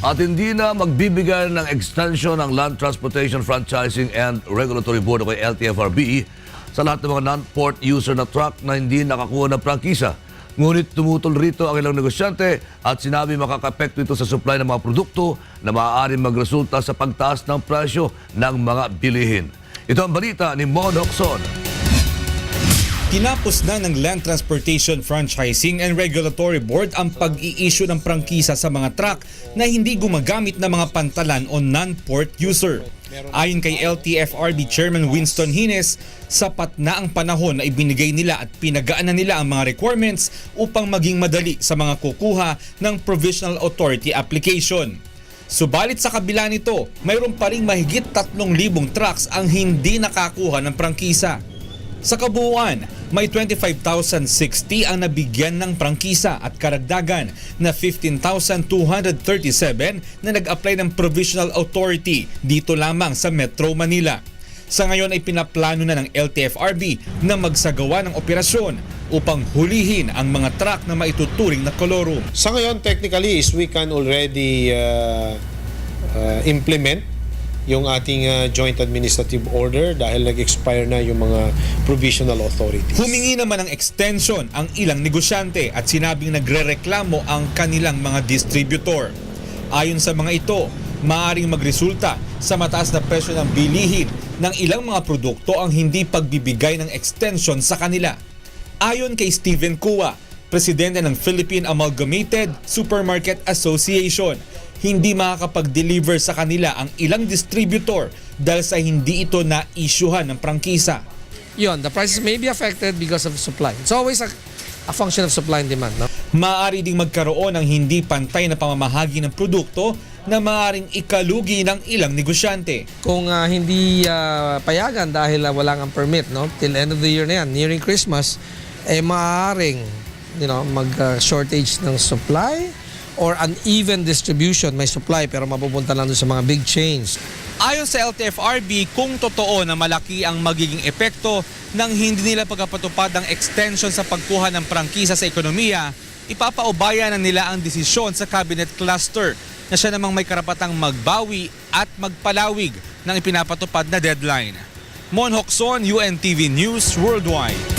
at hindi na magbibigay ng extension ng Land Transportation Franchising and Regulatory Board o LTFRB sa lahat ng mga non-port user na truck na hindi nakakuha ng prangkisa. Ngunit tumutol rito ang ilang negosyante at sinabi makakapekto ito sa supply ng mga produkto na maaaring magresulta sa pagtaas ng presyo ng mga bilihin. Ito ang balita ni Mon Hoxon. Tinapos na ng Land Transportation Franchising and Regulatory Board ang pag-i-issue ng prangkisa sa mga truck na hindi gumagamit ng mga pantalan o non-port user. Ayon kay LTFRB Chairman Winston Hines, sapat na ang panahon na ibinigay nila at pinagaanan nila ang mga requirements upang maging madali sa mga kukuha ng Provisional Authority application. Subalit sa kabila nito, mayroon pa ring mahigit 3,000 trucks ang hindi nakakuha ng prangkisa. Sa kabuuan, may 25,060 ang nabigyan ng prangkisa at karagdagan na 15,237 na nag-apply ng Provisional Authority dito lamang sa Metro Manila. Sa ngayon ay pinaplano na ng LTFRB na magsagawa ng operasyon upang hulihin ang mga truck na maituturing na kolorum. Sa ngayon, technically, is we can already uh, uh, implement yung ating uh, joint administrative order dahil nag-expire na yung mga provisional authorities. Humingi naman ng extension ang ilang negosyante at sinabing nagrereklamo ang kanilang mga distributor. Ayon sa mga ito, maaring magresulta sa mataas na presyo ng bilihin ng ilang mga produkto ang hindi pagbibigay ng extension sa kanila. Ayon kay Stephen Kua, presidente ng Philippine Amalgamated Supermarket Association, hindi makakapag-deliver sa kanila ang ilang distributor dahil sa hindi ito na-issuehan ng prangkisa. Yun, the prices may be affected because of supply. It's always a, a function of supply and demand. No? Maaari ding magkaroon ng hindi pantay na pamamahagi ng produkto na maaring ikalugi ng ilang negosyante. Kung ah, hindi ah, payagan dahil ah, wala ang permit, no? till end of the year na yan, nearing Christmas, eh maaaring you know, mag-shortage ng supply or uneven distribution. May supply pero mapupunta lang doon sa mga big chains. Ayon sa LTFRB, kung totoo na malaki ang magiging epekto ng hindi nila pagkapatupad ng extension sa pagkuha ng prangkisa sa ekonomiya, ipapaubaya na nila ang desisyon sa cabinet cluster na siya namang may karapatang magbawi at magpalawig ng ipinapatupad na deadline. Mon Hoxon, UNTV News Worldwide.